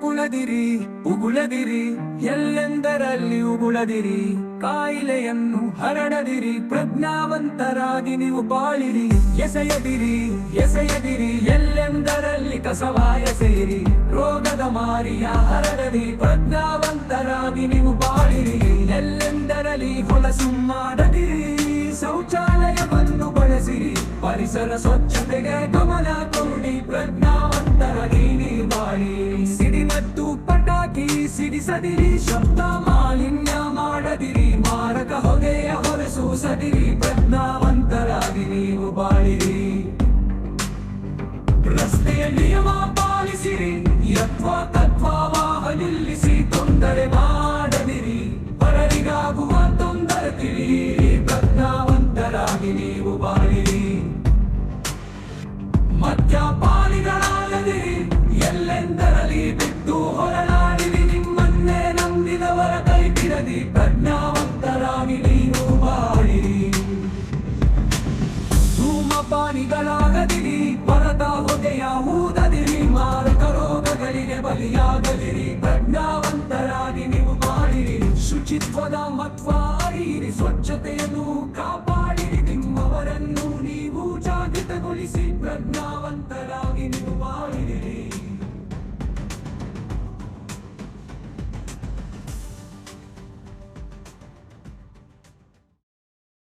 ಉಗುಳದಿರಿ ಉಗುಳದಿರಿ, ಎಲ್ಲೆಂದರಲ್ಲಿ ಉಗುಳದಿರಿ? ಕಾಯಿಲೆಯನ್ನು ಹರಡದಿರಿ, ಪ್ರಜ್ಞಾವಂತರಾಗಿ ನೀವು ಬಾಳಿರಿ. ಎಸೆಯದಿರಿ ಎಸೆಯದಿರಿ, ಎಲ್ಲೆಂದರಲ್ಲಿ ಕಸವ ಎಸೆಯಿರಿ ರೋಗದ ಮಾರಿಯ ಹರಡದಿ, ಪ್ರಜ್ಞಾವಂತರಾಗಿ ನೀವು ಬಾಳಿರಿ. ಎಲ್ಲೆಂದರಲ್ಲಿ ಹೊಲಸು ಮಾಡದಿರಿ, ಶೌಚಾಲಯವನ್ನು ಬಳಸಿರಿ. ಪರಿಸರ ಸ್ವಚ್ಛತೆಗೆ ಗಮನ ಸಿಡಿಸದಿರಿ ಶಬ್ದ ಮಾಲಿನ್ಯ ಮಾಡದಿರಿ. ಮಾರಕ ಹೊಗೆಯ ಹೊರಸೂಸದಿರಿ ಪ್ರಜ್ಞಾವಂತರಾಗಿ ನೀವು ಬಾಳಿರಿ. ರಸ್ತೆಯ ನಿಯಮ ಪಾಲಿಸಿರಿ. ಯತ್ವ ವಾಹ ನಿಲ್ಲಿಸಿ ತೊಂದರೆ ಬಿಡದಿ ಪ್ರಜ್ಞಾವಂತರಾಗಿ ನೀವು ಬಾಳಿರಿ ಧೂಮಪಾನಿಗಳಾಗದಿರಿ ಪರದ ಹೊದೆಯ ಊದದಿರಿ, ಮಾರಕ ರೋಗಗಳಿಗೆ ಬಲಿಯಾಗದಿರಿ. ಪ್ರಜ್ಞಾವಂತರಾಗಿ ನೀವು ಮಾಡಿರಿ ಶುಚಿತ್ವದ ಮತ್ವ ಅರಿಯಿರಿ, ಸ್ವಚ್ಛತೆಯನ್ನು ಕಾಪಾಡಿರಿ.